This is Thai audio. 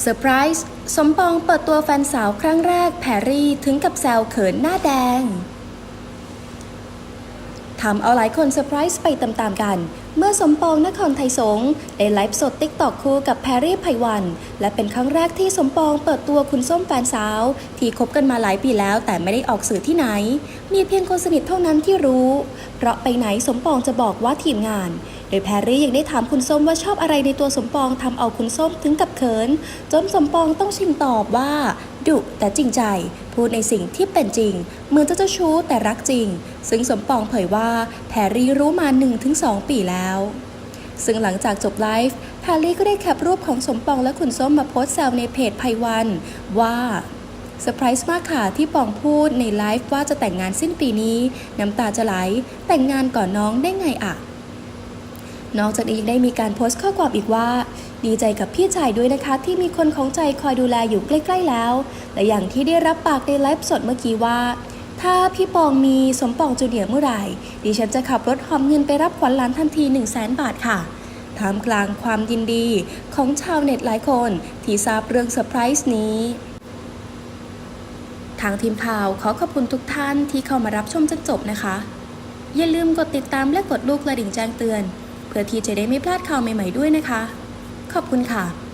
เซอร์ไพรส์สมปองเปิดตัวแฟนสาวครั้งแรกแพรรี่ถึงกับแซวเขินหน้าแดงทำเอาหลายคนเซอร์ไพรส์ไปตามๆกัน เมื่อสมปองนครไทยสงได้ไลฟ์สดติ๊กตอกคู่กับแพรรี่ไพวัน และเป็นครั้งแรกที่สมปองเปิดตัวคุณส้มแฟนสาว ที่คบกันมาหลายปีแล้วแต่ไม่ได้ออกสื่อที่ไหน มีเพียงคนสนิทเท่านั้นที่รู้ เพราะไปไหนสมปองจะบอกว่าทีมงาน โดยแพรรี่ยังได้ถามคุณส้มว่าชอบอะไรในตัวสมปองทำเอาคุณส้มถึงกับเขิน จนสมปองต้องชิงตอบว่า ดุแต่จริงใจ พูดในสิ่งที่เป็นจริง เหมือนจะเจ้าชู้แต่รักจริง ซึ่งสมปองเผยว่าแพรรี่รู้มา 1-2 ปีแล้ว ซึ่งหลังจากจบไลฟ์แพรรี่ก็ได้แคปรูปของสมปองและคุณส้มมาโพสต์แซวในเพจไพวันว่าเซอร์ไพรส์มากค่ะที่ปองพูดในไลฟ์ว่าจะแต่งงานสิ้นปีนี้ น้ำตาจะไหล แต่งงานก่อนน้องได้ไงอะ นอกจากนี้ยังได้มีการโพสต์ข้อความอีกว่า ดีใจกับพี่ชายด้วยนะคะ ที่มีคนของใจคอยดูแลอยู่ใกล้ ๆแล้ว และอย่างที่ได้รับปากในไลฟ์สดเมื่อกี้ว่า ถ้าพี่ปองมีสมปองจูเนียเมื่อไหร่ ดิฉันจะขับรถหอมเงินไปรับขวัญหลานทันที 1 0 0 0 0แบาทค่ะท่ามกลางความยินดีของชาวเน็ตหลายคน ที่ทราบเรื่องเซอร์ไพรส์นี้ทางทีมข่าวขอขอบคุณทุกท่านที่เข้ามารับชมจนจบนะคะ อย่าลืมกดติดตามและกดลูกกระดิ่งแจ้งเตือน เพื่อที่จะได้ไม่พลาดข่าวใหม่ ๆด้วยนะคะ ขอบคุณค่ะ